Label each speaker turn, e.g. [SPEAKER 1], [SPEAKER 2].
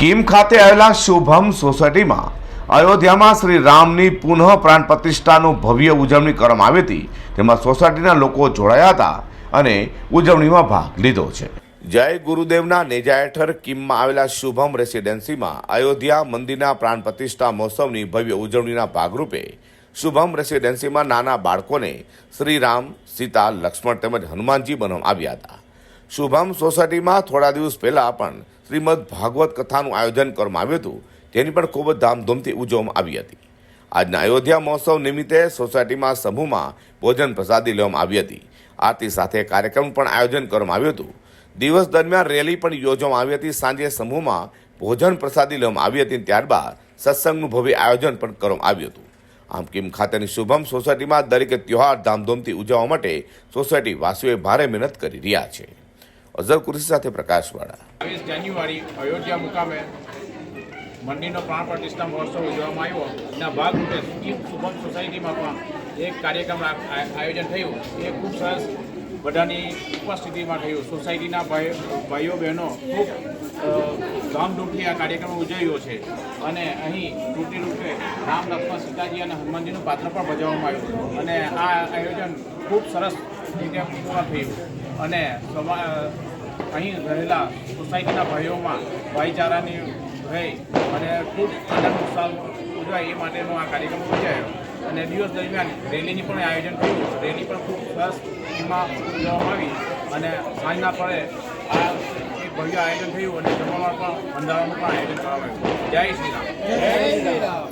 [SPEAKER 1] કીમ ખાતે આવેલા શુભમ સોસાયટીમાં અયોધ્યામાં શ્રી રામની પુનઃ પ્રાણ પ્રતિષ્ઠાનું ભવ્ય ઉજવણી કરવામાં આવી હતી. તેમાં સોસાયટીના લોકો જોડાયા હતા અને ઉજવણીમાં ભાગ લીધો છે. જય ગુરુદેવના નેજા હેઠળ કિમમાં આવેલા શુભમ રેસિડેન્સીમાં અયોધ્યા મંદિરના પ્રાણ પ્રતિષ્ઠા મહોત્સવની ભવ્ય ઉજવણીના ભાગરૂપે શુભમ રેસિડેન્સીમાં નાના બાળકોને શ્રી રામ સીતા, લક્ષ્મણ તેમજ હનુમાનજી બનાવવામાં આવ્યા હતા. શુભમ સોસાયટીમાં થોડા દિવસ પહેલાં પણ શ્રીમદ ભાગવત કથાનું આયોજન કરવામાં આવ્યું હતું. તેની પણ ખૂબ જ ધામધૂમથી ઉજવવામાં આવી હતી. આજના અયોધ્યા મહોત્સવ નિમિત્તે સોસાયટીમાં સમૂહમાં ભોજન પ્રસાદી લેવામાં આવી હતી. આરતી સાથે કાર્યક્રમ પણ આયોજન કરવામાં આવ્યું હતું. દિવસ દરમિયાન રેલી પણ યોજવામાં આવી હતી. સાંજે સમૂહમાં ભોજન પ્રસાદી લેવામાં આવી હતી. ત્યારબાદ સત્સંગનું ભવ્ય આયોજન પણ કરવામાં આવ્યું હતું. આમ કિમ ખાતેની શુભમ સોસાયટીમાં દરેક ત્યોહાર ધામધૂમથી ઉજવવા માટે સોસાયટી વાસીઓએ ભારે મહેનત કરી રહ્યા છે. અઝર કુરશી સાથે પ્રકાશવાળા
[SPEAKER 2] બાવીસ જાન્યુઆરી અયોધ્યા મુકામે મંદિરનો પ્રાણ પ્રતિષ્ઠા મહોત્સવ ઉજવવામાં આવ્યો. એના ભાગરૂપે સુભમ સોસાયટીમાં પણ એક કાર્યક્રમ આયોજન થયું. એ ખૂબ સરસ બધાની ઉપસ્થિતિમાં થયું. સોસાયટીના ભાઈ, ભાઈઓ, બહેનો ખૂબ ધામધૂમથી આ કાર્યક્રમ ઉજવ્યો છે. અને અહીં તૂટી રૂપે રામ, લક્ષ્મણ, સીતાજી અને હનુમાનજીનું પાત્ર પણ ભજવવામાં આવ્યું. અને આ આયોજન ખૂબ સરસ રીતે પૂર્ણ થયું અને સમા અહીં રહેલા સોસાયટીના ભાઈઓમાં ભાઈચારાની રહી અને ખૂબ આનંદ ઉત્સાહ ઉજવાય એ માટેનો આ કાર્યક્રમ યોજાયો. અને દિવસ દરમિયાન રેલીની પણ આયોજન થયું. રેલી પણ ખૂબ સરસ એમાં યોજવામાં આવી. અને સાંજના પડે આ એક ભવ્ય આયોજન થયું અને જમવામાં પણ ભંડારાનું પણ આયોજન કરવામાં આવ્યું. જય શ્રી રામ.